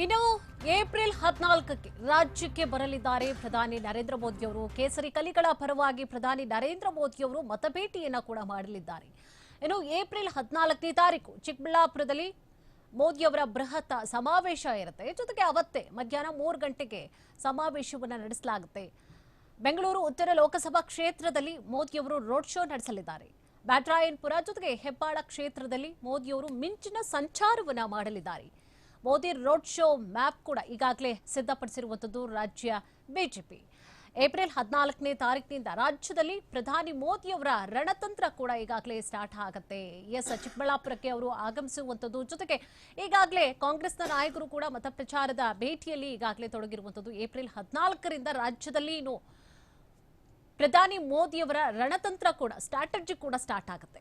ಇನ್ನು ಏಪ್ರಿಲ್ ಹದಿನಾಲ್ಕಕ್ಕೆ ರಾಜ್ಯಕ್ಕೆ ಬರಲಿದ್ದಾರೆ ಪ್ರಧಾನಿ ನರೇಂದ್ರ ಮೋದಿಯವರು. ಕೇಸರಿ ಕಲಿಗಳ ಪರವಾಗಿ ಪ್ರಧಾನಿ ನರೇಂದ್ರ ಮೋದಿಯವರು ಮತಭೇಟಿಯನ್ನು ಕೂಡ ಮಾಡಲಿದ್ದಾರೆ. ಇನ್ನು ಏಪ್ರಿಲ್ ಹದಿನಾಲ್ಕನೇ ತಾರೀಕು ಚಿಕ್ಕಬಳ್ಳಾಪುರದಲ್ಲಿ ಮೋದಿಯವರ ಬೃಹತ್ ಸಮಾವೇಶ ಇರುತ್ತೆ. ಜೊತೆಗೆ ಅವತ್ತೇ ಮಧ್ಯಾಹ್ನ ಮೂರು ಗಂಟೆಗೆ ಸಮಾವೇಶವನ್ನು ನಡೆಸಲಾಗುತ್ತೆ. ಬೆಂಗಳೂರು ಉತ್ತರ ಲೋಕಸಭಾ ಕ್ಷೇತ್ರದಲ್ಲಿ ಮೋದಿಯವರು ರೋಡ್ ಶೋ ನಡೆಸಲಿದ್ದಾರೆ. ಬ್ಯಾಟ್ರಾಯನ್ಪುರ ಜೊತೆಗೆ ಹೆಬ್ಬಾಳ ಕ್ಷೇತ್ರದಲ್ಲಿ ಮೋದಿಯವರು ಮಿಂಚಿನ ಸಂಚಾರವನ್ನ ಮಾಡಲಿದ್ದಾರೆ. ಮೋದಿ ರೋಡ್ ಶೋ ಮ್ಯಾಪ್ ಕೂಡ ಈಗಾಗಲೇ ಸಿದ್ಧಪಡಿಸಿರುವಂಥದ್ದು ರಾಜ್ಯ ಬಿಜೆಪಿ ಏಪ್ರಿಲ್ ಹದಿನಾಲ್ಕನೇ ತಾರೀಕಿನಿಂದ ರಾಜ್ಯದಲ್ಲಿ ಪ್ರಧಾನಿ ಮೋದಿಯವರ ರಣತಂತ್ರ ಕೂಡ ಈಗಾಗಲೇ ಸ್ಟಾರ್ಟ್ ಆಗುತ್ತೆ. ಎಸ್ ಚಿಕ್ಕಬಳ್ಳಾಪುರಕ್ಕೆ ಅವರು ಆಗಮಿಸುವಂಥದ್ದು ಜೊತೆಗೆ ಈಗಾಗಲೇ ಕಾಂಗ್ರೆಸ್ನ ನಾಯಕರು ಕೂಡ ಮತಪ್ರಚಾರದ ಭೇಟಿಯಲ್ಲಿ ಈಗಾಗಲೇ ತೊಡಗಿರುವಂಥದ್ದು. ಏಪ್ರಿಲ್ ಹದಿನಾಲ್ಕರಿಂದ ರಾಜ್ಯದಲ್ಲಿ ಇನ್ನು ಪ್ರಧಾನಿ ಮೋದಿಯವರ ರಣತಂತ್ರ ಕೂಡ, ಸ್ಟ್ರಾಟಜಿ ಕೂಡ ಸ್ಟಾರ್ಟ್ ಆಗುತ್ತೆ.